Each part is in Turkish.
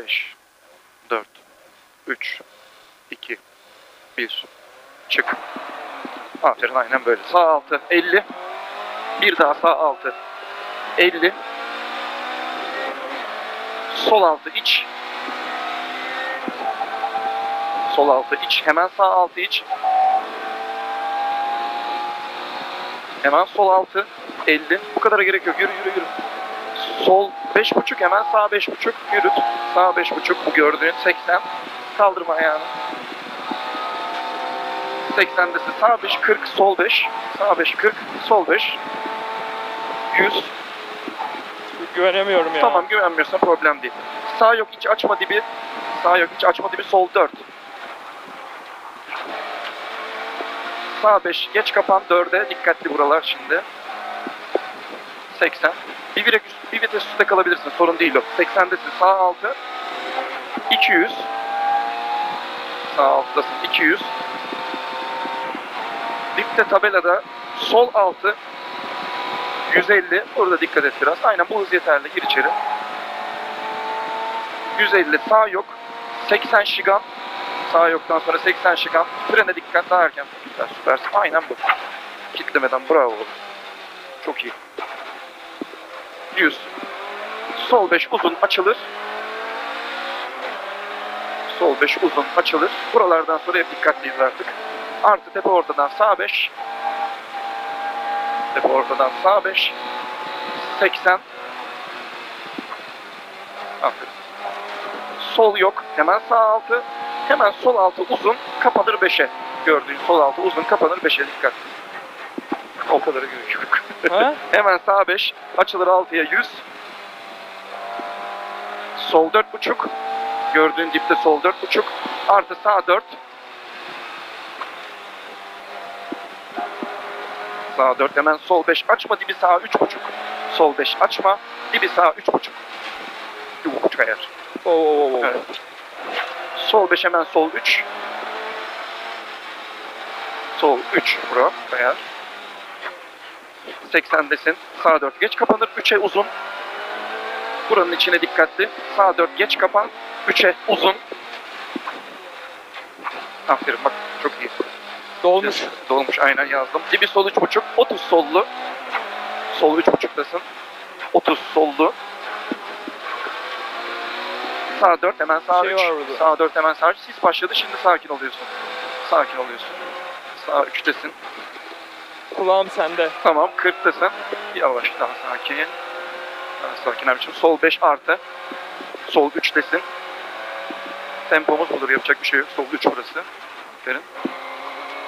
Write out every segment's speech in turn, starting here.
5, 4, 3, 2, 1. Çık. Aferin aynen böyle. Sağ altı 50. Bir daha sağ altı 50. Sol altı iç. Sol altı iç. Hemen sağ altı iç. Hemen sol altı 50. Bu kadara gerek yok. Yürü yürü yürü. Sol 5.5 hemen sağ 5.5 yürüt. Sağ 5.5 bu gördüğün 80. Kaldırma ayağını. 80'desi sağ 5 40 sol 5. Sağ 5 40 sol 5. 100. Güvenemiyorum ya. Tamam güvenmiyorsan problem değil. Sağ yok hiç açma dibi. Sağ yok hiç açma dibi sol 4. Sağ 5 geç kapan 4'e dikkatli buralar şimdi. 80. Bir, virek bir vites üstte kalabilirsin sorun değil o. 80'desin sağ altı. 200. Sağ alttasın 200. Dipte tabelada sol altı 150. Orada dikkat et biraz. Aynen bu hız yeterli. Gir içeri. 150 sağ yok. 80 şigan. Sağ yoktan sonra 80 şigan. Frene dikkat daha erken. Güzel süpersin. Aynen bu. Kitlemeden bravo. Çok iyi. 100. Sol 5 uzun açılır. Sol 5 uzun açılır. Buralardan sonra hep dikkatliyiz artık. Artı tepe ortadan sağ 5. Tepe ortadan sağ 5. 80. Aferin. Sol yok. Hemen sağ altı. Hemen sol altı uzun. Kapanır 5'e. Gördüğün sol altı uzun. Kapanır 5'e. Dikkat. O kadarı gerek yok. Ha? Hemen sağ 5. Açılır 6'ya 100. Sol 4.5. Gördüğün dipte sol 4.5. Artı sağ 4. Sağ 4 hemen sol 5 açma dibi sağ 3.5. Sol 5 açma. Dibi sağ 3.5. Yuvarlak ayar. Oo, oo, oo. Evet. Sol 5 hemen sol 3. Sol 3 bura ayar. 80'desin. Sağ 4 geç kapanır. 3'e uzun. Buranın içine dikkatli. Sağ 4 geç kapan. 3'e uzun. Aferin bak çok iyi. Dolmuş. Dolmuş aynen yazdım. Dibi sol 3.5. 30 sollu. Sol 3.5'tasın. 30 sollu. Sağ 4 hemen sağ Şey 3. var burada. Sağ 4 hemen sağ 3. Sis başladı şimdi sakin oluyorsun. Sakin oluyorsun. Sağ 3'tesin. Kulağım sende. Tamam 40'tasın. Yavaş daha sakin. Daha sakin abicim. Sol 5 artı. Sol 3'tesin. Tempomuz budur yapacak bir şey yok. Sol 3 burası. Aferin.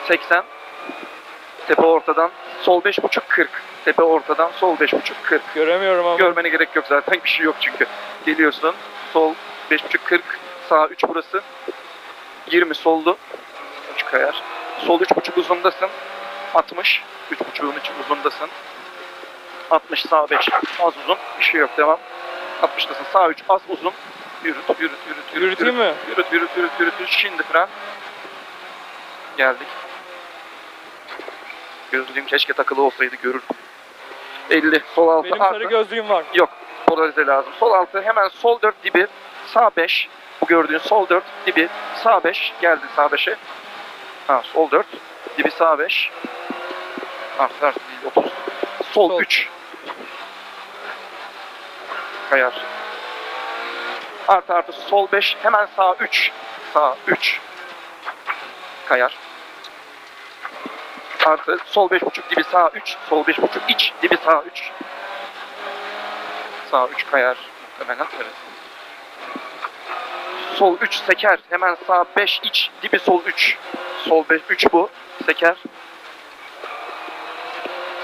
80. Tepe ortadan. Sol 5.5 40. Tepe ortadan. Sol 5.5 40. Göremiyorum ama. Görmene gerek yok zaten. Bir şey yok çünkü. Geliyorsun. Sol 5.5 40. Sağ 3 burası. 20 soldu. 3 kayar. Sol 3.5 uzundasın. 60. 3.5'un için uzundasın. 60 sağ 5 az uzun. Bir şey yok devam. 60'tasın sağ 3 az uzun. Yürüt yürüt yürüt yürüt. Yürüteyim yürüt, mi? Yürüt yürüt yürüt yürüt. yürüt. Şimdi fren. Geldik. Gözlüğüm keşke takılı olsaydı görürdüm. 50 sol altı Benim artı. sarı gözlüğüm var. Yok. Polarize lazım. Sol altı hemen sol 4 dibi. Sağ 5. Bu gördüğün sol 4 dibi. Sağ 5. Geldi sağ 5'e. Ha sol 4. Dibi sağ 5. Artı artı değil 30. Sol, Sol. 3. Kayar. Artı artı sol 5. Hemen sağ 3. Sağ 3. Kayar. Artı sol 5.5 dibi sağ 3. Sol 5.5 iç dibi sağ 3. Sağ 3 kayar. Muhtemelen evet. Sol 3 seker. Hemen sağ 5 iç. Dibi sol 3. Sol 5 3 bu. Seker.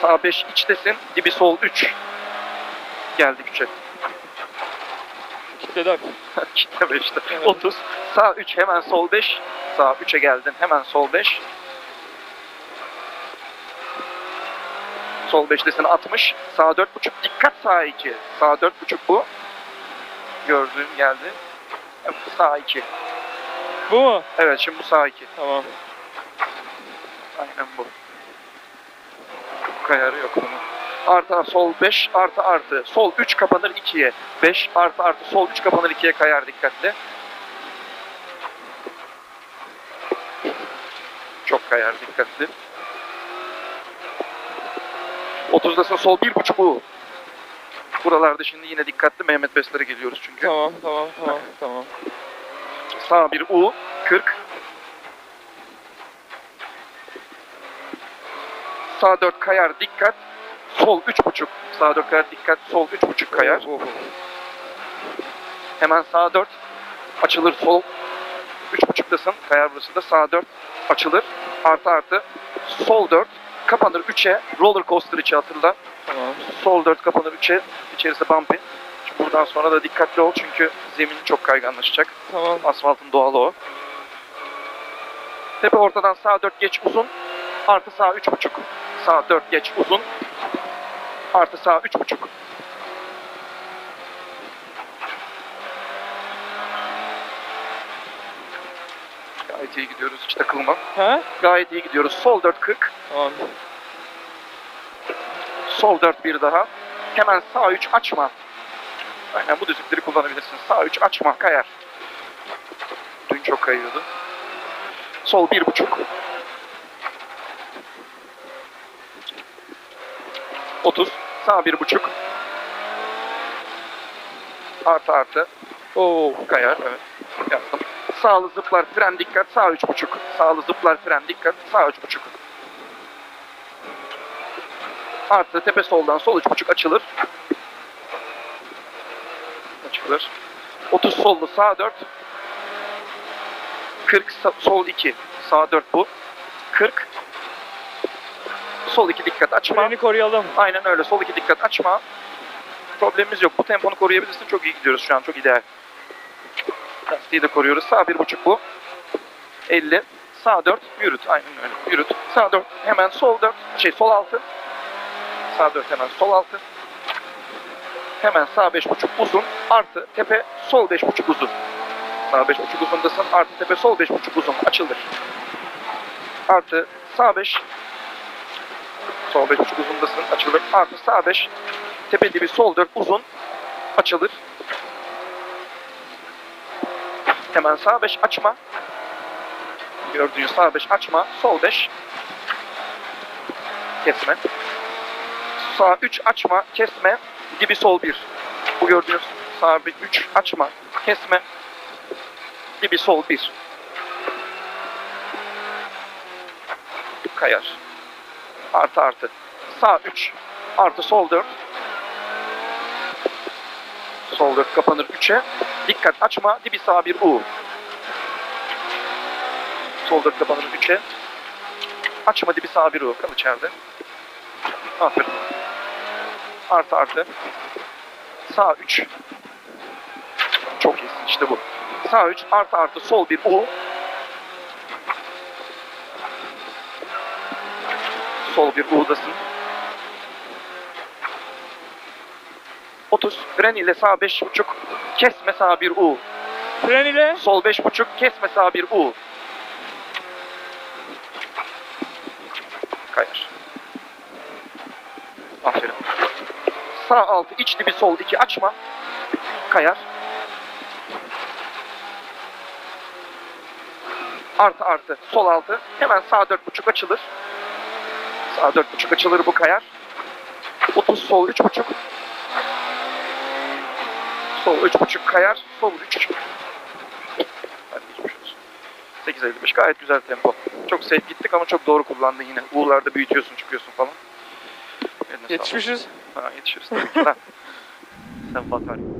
Sağ 5 içtesin. Dibi sol 3. Geldik 3'e. Kitledi Kitleme işte. Evet. 30. Sağ 3 hemen sol 5. Sağ 3'e geldin. Hemen sol 5. Sol 5'tesin 60. Sağ 4.5. Dikkat sağ 2. Sağ 4.5 bu. Gördüğün geldi. Sağ 2. Bu mu? Evet şimdi bu sağ 2. Tamam. Aynen bu. Kayarı yok bunun. Artı sol 5 artı artı. Sol 3 kapanır 2'ye. 5 artı artı. Sol 3 kapanır 2'ye kayar dikkatli. Çok kayar dikkatli. 30'dasın sol 1.5 U. Buralarda şimdi yine dikkatli Mehmet Besler'e geliyoruz çünkü. Tamam tamam tamam tamam. Sağ bir U 40. Sağ 4 kayar dikkat. Sol 3.5. Sağ 4 kayar dikkat. Sol 3.5 kayar. Oh, oh, oh. Hemen sağ 4 açılır sol 3.5'dasın. Kayar burası da sağ 4 açılır. Artı artı. Sol 4 kapanır 3'e. Roller coaster içi hatırla. Tamam. Sol 4 kapanır 3'e. İçerisi bumpy. Şimdi buradan sonra da dikkatli ol çünkü zemin çok kayganlaşacak. Tamam. Asfaltın doğalı o. Tepe ortadan sağ 4 geç uzun. Artı sağ 3.5. Sağ 4 geç uzun. Artı sağ 3.5. Gayet iyi gidiyoruz. Hiç takılma. He? Gayet iyi gidiyoruz. Sol 4 40. Tamam. Sol 4 bir daha. Hemen sağ 3 açma. Aynen bu düzlükleri kullanabilirsin. Sağ 3 açma kayar. Dün çok kayıyordu. Sol 1.5. Otuz. Sağ 1.5. Artı artı. Oo. Kayar evet. Yaptım. Sağlı zıplar fren dikkat. Sağ 3.5. Sağlı zıplar fren dikkat. Sağ 3.5. Artı tepe soldan sol 3.5 açılır. Açılır. 30 sollu sağ 4. 40 sa- sol 2. Sağ 4 bu. 40. Sol 2 dikkat açma. Freni koruyalım. Aynen öyle. Sol 2 dikkat açma. Problemimiz yok. Bu temponu koruyabilirsin. Çok iyi gidiyoruz şu an. Çok ideal. Lastiği de koruyoruz. Sağ 1.5 bu. 50. Sağ 4. Yürüt. Aynen öyle. Yürüt. Sağ 4. Hemen sol 4. Şey sol 6. Sağ 4 hemen sol 6. Hemen sağ 5.5 uzun. Artı tepe sol 5.5 uzun. Sağ 5.5 uzundasın. Artı tepe sol 5.5 uzun. Açılır. Artı sağ 5. Sol 5.5 uzundasın. Açılır. Artı sağ 5. Tepe dibi sol 4 uzun. Açılır. Hemen sağ 5 açma. Gördüğünüz sağ 5 açma. Sol 5. Kesme. Sağ 3 açma. Kesme. Dibi sol 1. Bu gördüğünüz sağ 3 açma. Kesme. Dibi sol 1. Kayar. Artı artı. Sağ 3 artı sol 4. Sol 4 kapanır 3'e. Dikkat açma. Dibi sağ 1 U. Sol 4 kapanır 3'e. Açma dibi sağ 1 U. Kal içeride. Aferin. Artı artı. Sağ 3. Çok iyisin işte bu. Sağ 3 artı artı sol 1 U. Sol bir U'dasın. 30. Fren ile sağ 5.5. Kesme sağ bir U. Fren ile. Sol 5.5. Kesme sağ bir U. Kayar. Aferin. Sağ altı iç dibi sol 2 açma. Kayar. Artı artı sol altı. Hemen sağ 4.5 açılır. Sağ 4.5 açılır bu kayar. 30 sol 3.5. Sol 3.5 kayar. Sol 3. Hadi geçmiş olsun. 8.55 gayet güzel tempo. Çok safe gittik ama çok doğru kullandın yine. U'larda büyütüyorsun çıkıyorsun falan. Eline. Yetişmişiz. Ha, yetişiriz tabii ki. Ha. Sen Fatih.